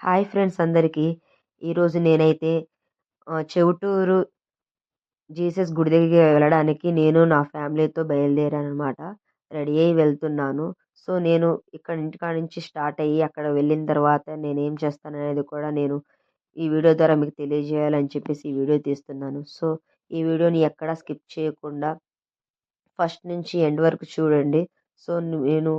Hi friends అందరికీ ఈరోజు నేనైతే చెవుటూరు జీసస్ గుడి దగ్గరికి వెళ్ళడానికి నేను నా ఫ్యామిలీతో బయలుదేరాను అనమాట రెడీ అయ్యి వెళ్తున్నాను. సో, నేను ఇక్కడ ఇంటికాడ నుంచి స్టార్ట్ అయ్యి అక్కడ వెళ్ళిన తర్వాత నేనేం చేస్తాననేది కూడా నేను ఈ వీడియో ద్వారా మీకు తెలియజేయాలని చెప్పేసి ఈ వీడియో తీస్తున్నాను. సో, ఈ వీడియోని ఎక్కడా స్కిప్ చేయకుండా ఫస్ట్ నుంచి ఎండ్ వరకు చూడండి. సో, నేను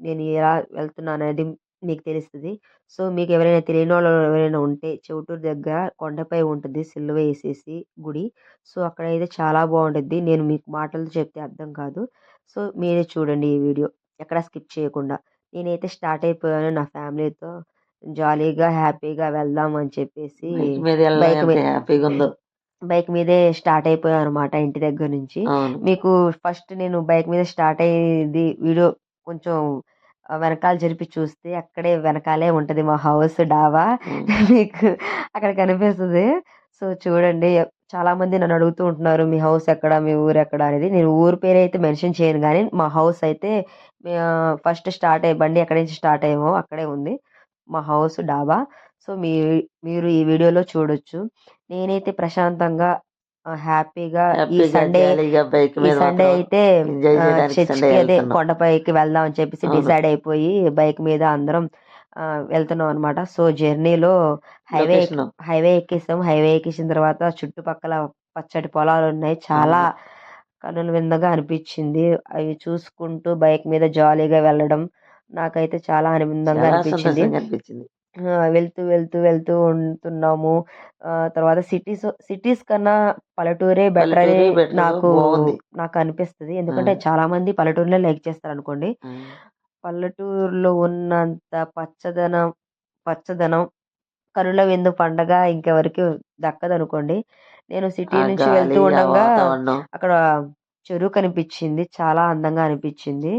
నేను ఎలా వెళ్తున్నాననేది మీకు తెలుస్తది. సో, మీకు ఎవరైనా తెలియనోళ్ళు ఎవరైనా ఉంటే చెవుటూరు దగ్గర కొండపై ఉంటది సిలువ ఏసేసి గుడి. సో, అక్కడైతే చాలా బావుండిద్ది. నేను మీకు మాటలతో చెప్తే అర్థం కాదు. సో, మీరే చూడండి ఈ వీడియో ఎక్కడ స్కిప్ చేయకుండా. నేనైతే స్టార్ట్ అయిపోయాను నా ఫ్యామిలీతో జాలీగా, హ్యాపీగా వెళ్దాం అని చెప్పేసి బైక్ మీద బైక్ మీదే స్టార్ట్ అయిపోయాననమాట ఇంటి దగ్గర నుంచి. మీకు ఫస్ట్ నేను బైక్ మీద స్టార్ట్ అయ్యేది వీడియో కొంచెం వెనకాల జరిపి చూస్తే అక్కడే వెనకాలే ఉంటది మా హౌస్ డాబా. మీకు అక్కడ కనిపిస్తది. సో, చూడండి చాలామంది నన్ను అడుగుతూ ఉంటున్నారు. మీ హౌస్ ఎక్కడ? మీ ఊరెక్కడ? అనేది. నేను ఊరు పేరైతే మెన్షన్ చేయను గానీ మా హౌస్ అయితే ఫస్ట్ స్టార్ట్ అయ్యే బండి ఎక్కడి నుంచి స్టార్ట్ అయ్యామో అక్కడే ఉంది. మా హౌస్ డాబా. సో, మీ మీరు ఈ వీడియోలో చూడొచ్చు. నేనైతే ప్రశాంతంగా హ్యాపీగా ఈ సండే ఈ సండే అయితే చర్చ్‌కి అదే. కొండపైకి వెళ్దాం అని చెప్పేసి. డిసైడ్ అయిపోయి బైక్ మీద అందరం వెళ్తున్నాం అనమాట. సో, జర్నీలో హైవే. హైవే ఎక్కేసాం. హైవే ఎక్కేసిన తర్వాత చుట్టుపక్కల పచ్చటి పొలాలున్నాయి. చాలా అవును. కనుల విందుగా అనిపిచ్చింది. అవి చూసుకుంటూ బైక్ మీద జాలీగా వెళ్ళడం నాకైతే చాలా ఆనందంగా చాలా అనిపించింది. వెళ్తూ, వెళ్తూ, వెళ్తూ ఉంటున్నాము. తర్వాత సిటీస్ సిటీస్ కన్నా పల్లెటూరే బెటర్ అని. నాకు బావుంది. నాకనిపిస్తది. ఎందుకంటే ఆ! చాలామంది పల్లెటూరునే లైక్ చేస్తారనుకోండి. ఆ! పల్లెటూరులో ఉన్నంత పచ్చదనం పచ్చదనం, కనుల విందు పండగ ఇంకెవరికీ దక్కదనుకోండి. నేను సిటీ నుంచి వెళ్తూ ఉండంగా. అక్కడ చెరువు కనిపిచ్చింది. చాలా అందంగా అనిపిచ్చింది.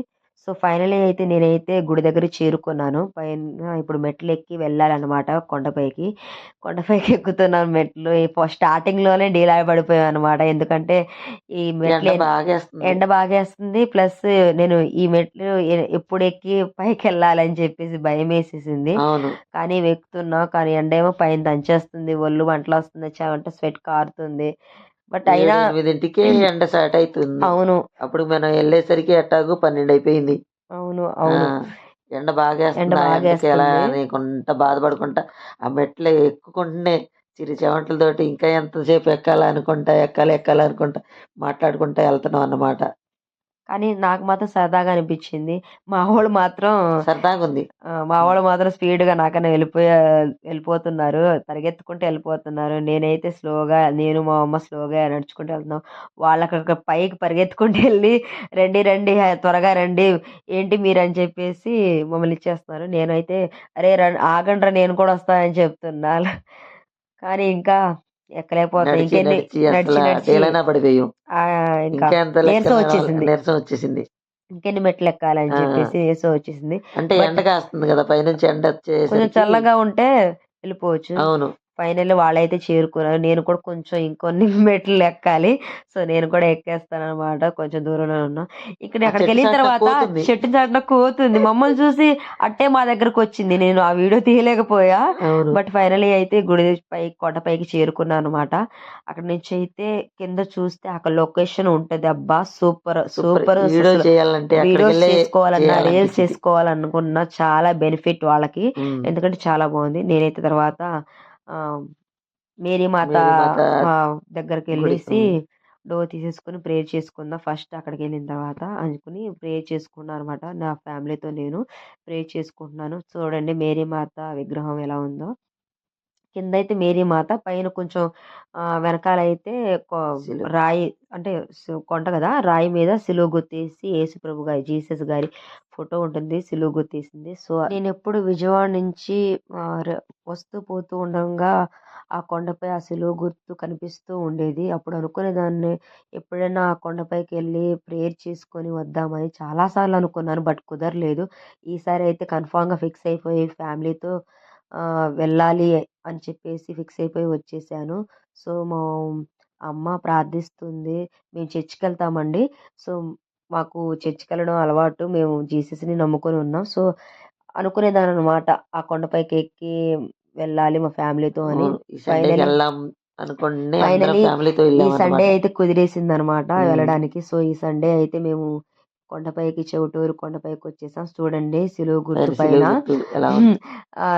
సో, ఫైనల్లీ అయితే నేనైతే గుడి దగ్గరికి చేరుకున్నాను. పైన ఇప్పుడు మెట్లెక్కి వెళ్ళాలనమాట కొండపైకి. కొండపైకి ఎక్కుతున్నాను మెట్లు. స్టార్టింగ్‌లోనే డీలా పడిపోయామనమాట. ఎందుకంటే ఈ మెట్లు ఎండ బాగేస్తుంది. ఎండ. ప్లస్ నేను ఈ మెట్లు ఎ ఎప్పుడెక్కి పైకెళ్ళాలని చెప్పేసి భయమేసేసింది. అవును. కానీ ఎక్కుతున్నా. కానీ ఎండేమో పైన దంచేస్తుంది. ఒళ్ళు మంటలొస్తుంది. చెమట స్వెట్ కారుతుంది. బట్ 7, అయినా 8కే ఎండ స్టార్ట్ అయితుంది. అవును. అప్పుడు మనం ఎళ్ళేసరికి ఎట్టాగో 12 అయిపోయింది. అవును. అవును. ఎండ ఎండకి ఎలా. అనుకుంటా బాధపడుకుంటా ఆ మెట్లు ఎక్కుకుంటనే చిరు చెమటలతోటి ఇంకా ఎంతసేపు ఎక్కాలా అనుకుంటా, ఎక్కాలి, ఎక్కాలి అనుకుంటా మాట్లాడుకుంటా ఎళ్తున్నాం అన్నమాట. కానీ నాకు మాత్రం సరదాగా అనిపిచ్చింది. మా వోళ్ళు మాత్రం సరదాగుంది. ఆహ్, మా. వోళ్ళు మాత్రం స్పీడ్‌గా నాకన్నా వెళ్ళిపోయా వెళ్ళిపోతున్నారు. పరిగెత్తుకుంటూ వెళ్ళిపోతున్నారు. నేనైతే స్లోగా నేను మా అమ్మ స్లోగా నడుచుకుంటూ వెళ్తున్నాం. వాళ్ళక్కడికి పైకి పరిగెత్తుకుంటూ ఎళ్ళి రండి, రండి త్వరగా రండి. ఏంటి మీరని చెప్పేసి మమ్మల్ని ఇచ్చేస్తున్నారు. నేనైతే అరే! రం ఆగండ్రా నేను కూడా వస్తా అని చెప్తున్నా. కానీ ఇంకా నీరసం లెక్కన వచ్చేసింది. ఇంకెన్ని మెట్లెక్కాలని ఆ! చెప్పేసి నీరసం వచ్చేసింది. అంటే ఎండ కాస్తుంది గదా! పైనుంచి ఎండ కొంచెం వచ్చేసరికి చల్లగా ఉంటే వెళ్ళిపోవచ్చు. అవును. ఫైనల్లీ వాళ్ళైతే చేరుకున్నారు. నేను కూడా కొంచెం ఇంకొన్ని మెట్లు ఎక్కాలి. సో, నేను కూడా ఎక్కేస్తాననమాట. కొంచెం దూరంలోనే ఉన్నాం. ఇక్కడ అక్కడికెళ్ళిన చాటున తర్వాత. చెట్టు చాటున కోతుంది. మమ్మల్ని చూసి అట్టే మా దగ్గరకొచ్చింది. నేను ఆ వీడియో తీయలేకపోయా. బట్ ఫైనల్లీ అయితే గుడి పైకి కొండపైకి చేరుకున్నాననమాట. అక్కడి నుంచి అయితే కింద చూస్తే అక్కడ లొకేషన్ ఉంటది. అబ్బా! సూపర్! సూపర్! వీడియో చేయాలంటే చేసుకోవాలన్నా, రీల్స్. చేసుకోవాలనుకున్నా చాలా బెనిఫిట్ వాళ్ళకి. ఎందుకంటే చాలా బావుంది. నేనైతే తర్వాత మేరీమాత మేరీమాత. దగ్గరికెళ్ళేసి హ్మ్. డోర్ తీసేసుకొని ప్రేయర్ చేసుకుందాం ఫస్ట్ అక్కడికెళ్ళిన తర్వాత అనుకుని ప్రేయర్ చేసుకున్నా అనమాట. నా ఫ్యామిలీతో నేను ప్రేయర్ చేసుకుంటున్నాను. చూడండి మేరీమాత విగ్రహం ఎలా ఉందో. కిందైతే మేరీమాత పైన కొంచెం ఆహ్, వెనకాలైతే కొ శిలువ. రాయి అంటే కొండ కదా! రాయి మీద సిలువ గుర్తేసి యేసుప్రభు గారి జీసస్ గారి ఫోటో ఉంటుంది. సిలువ గుర్తేసింది. సో, నేనెప్పుడు విజయవాడ నుంచి వస్తూ పోతూ ఉండంగా ఆ కొండపై ఆ సిలువ గుర్తు కనిపిస్తూ ఉండేది. అప్పుడు అనుకునేదాన్ని ఎప్పుడైనా ఆ కొండపైకెళ్ళి ప్రేయర్ చేసుకొని వద్దామని చాలా సార్లు అనుకున్నాను. బట్ కుదరలేదు. ఈసారి అయితే కన్ఫర్మ్‌గా ఫిక్స్ అయిపోయి ఫ్యామిలీతో వెళ్ళాలి అని చెప్పేసి ఫిక్స్ అయిపోయి వచ్చేసాను. సో, మా అమ్మ ప్రార్థిస్తుంది. మేము చర్చికెళ్తామండి. సో, మాకు చర్చికెళ్ళడం అలవాటు. మేము జీసస్‌ని నమ్ముకొని ఉన్నాం. సో, అనుకునేదాన్ననమాట. ఆ కొండపైకి ఎక్కి వెళ్ళాలి మా ఫ్యామిలీతో అని. అవును. ఈ సండే. అయితే కుదిరేసిందనమాట హ్మ్. వెళ్ళడానికి. సో, ఈ సండే అయితే మేము కొండపైకి చెవుటూరు కొండపైకొచ్చేసాం. చూడండి సిలువ గుర్తు పైన!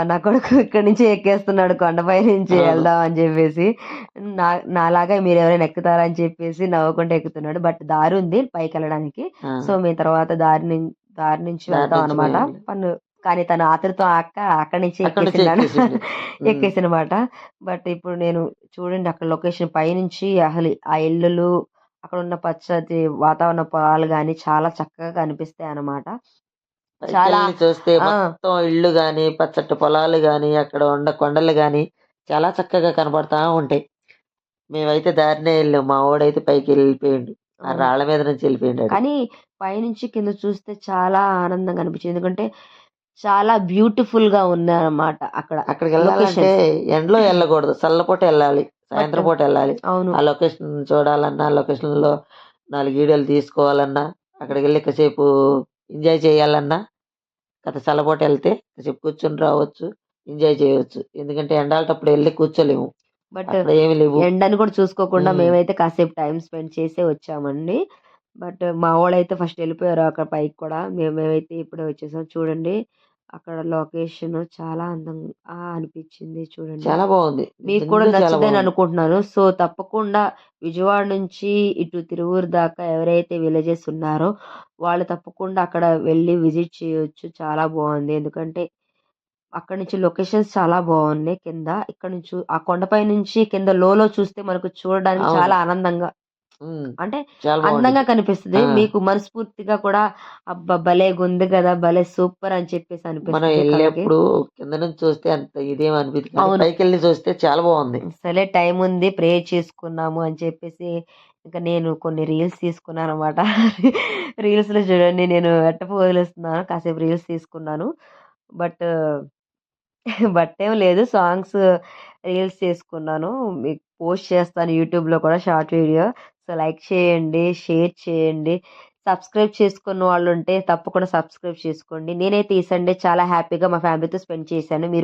నా కొడుకు ఇక్కడి నుంచి ఎక్కేస్తున్నాడు కొండపై నుంచి. వెళ్దాం అని చెప్పేసి. నా నాలాగా మీరెవరైనా ఎక్కుతారా అని చెప్పేసి నవ్వుకుంటూ ఎక్కుతున్నాడు. బట్ దారి ఉంది పైకెళ్ళడానికి. ఆ! సో, మేము తర్వాత దారి దారి నుంచి వెళ్తాం అనమాట. వెళ్ళాలి. పను కానీ తను ఆతృత అక్క అక్కడి నుంచి. ఎక్కేసిండు. హ్మ్. ఎక్కేసానమాట. బట్ ఇప్పుడు నేను చూడండి అక్కడ లొకేషన్ పైనుంచి అసలు ఆ ఇల్లులు, అక్కడున్న పచ్చటి వాతావరణ పొలాలు గాని చాలా చక్కగా కనిపిస్తాయన్నమాట. చాలా పైకెళ్ళి చూస్తే ఆ! మొత్తం ఇళ్ళు గాని, పచ్చటి పొలాలు గాని, అక్కడ ఉన్న కొండలు గాని చాలా చక్కగా కనపడతా ఉంటాయి. మేమైతే దారినే ఎళ్ళాం. మా వోడైతే పైకెళ్ళిపోయిండు. ఆ అవును. రాళ్ళ మీద నుంచి ఎళ్ళిపోయిండాడు. కానీ పైనుంచి కింద చూస్తే చాలా ఆనందంగా అనిపించింది. ఎందుకంటే చాలా బ్యూటిఫుల్‌గా ఉన్నాయన్నమాట అక్కడ అక్కడికెళ్ళాలంటే లొకేషన్స్. ఎండలో ఎళ్ళకూడదు. చల్లపూట ఎళ్ళాలి. సాయంత్రం పూట ఎళ్ళాలి. అవును. ఆ లొకేషన్ చూడాలన్నా, లొకేషన్‌లో 4 వీడియోలు తీసుకోవాలన్నా, అక్కడికెళ్ళి కాసేపు ఎంజాయ్ చేయాలన్నా, కాస్త చల్లపూట ఎళ్తే కాసేపు కూర్చొని రావచ్చు. ఎంజాయ్ చేయొచ్చు. ఎందుకంటే ఎండాటప్పుడు ఎళ్ళి కూర్చోలేము. బట్ అక్కడ ఏమి లేవు. ఎండని కూడా చూసుకోకుండా. మేమైతే కాసేపు టైమ్ స్పెండ్ చేసే వచ్చామండి. బట్ మా వోళ్ళైతే ఫస్ట్ ఎళ్ళిపోయారు అక్కడ పైకి కూడా. మేము మేమైతే ఇప్పుడే వచ్చేసాం. చూడండి అక్కడ లొకేషన్ చాలా అందంగా అనిపించింది చూడండి. చాలా బావుంది. మీకు కూడా బావుంది. అనుకుంటున్నాను. సో, తప్పకుండా విజయవాడ నుంచి ఇటు తిరువూరు దాకా ఎవరైతే విలేజెస్ ఉన్నారో వాళ్ళు తప్పకుండా అక్కడ వెళ్ళి విజిట్ చేయొచ్చు. చాలా బావుంది. ఎందుకంటే అక్కడి నుంచి లొకేషన్స్ చాలా బావున్నాయి కింద. ఇక్కడ నుంచి ఆ కొండపై నుంచి కింద లోలో చూస్తే మనకు చూడడానికి. చాలా ఆనందంగా హ్మ్. అంటే చాలా. అందంగా కనిపిస్తది. ఆ! మీకు మనస్ఫూర్తిగా కూడా అబ్బా! భలేగుంది కదా! భలే సూపర్ అని చెప్పేసి మనం అనిపిస్తది కళ్ళకి. ఎళ్ళేప్పుడు కింద నుంచి చూస్తే అంత ఇదేం అనిపియదు. కానీ అవును. పైకెళ్ళి చూస్తే చాలా బావుంది. సరే టైం ఉంది. ప్రే చేసుకున్నాము అని చెప్పేసి ఇంక నేను కొన్ని రీల్స్ తీసుకున్నానన్నమాట. రీల్స్‌లో చూడండి నేను ఎట్ట పోజులిస్తున్నానో కాసేపు రీల్స్ తీసుకున్నాను. బట్ బట్ ఏం లేదు. సాంగ్స్ రీల్స్ చేసుకున్నాను. మీకు పోస్ట్ చేస్తాను యూట్యూబ్‌లో కూడా షార్ట్ వీడియో. సో, లైక్ చేయండి, షేర్ చేయండి. సబ్స్క్రైబ్ చేసుకున్న వాళ్ళు ఉంటే తప్పకుండా సబ్స్క్రైబ్ చేసుకోండి. నేనైతే ఈ సండే చాలా హ్యాపీగా మా ఫ్యామిలీతో స్పెండ్ చేశాను. మీరు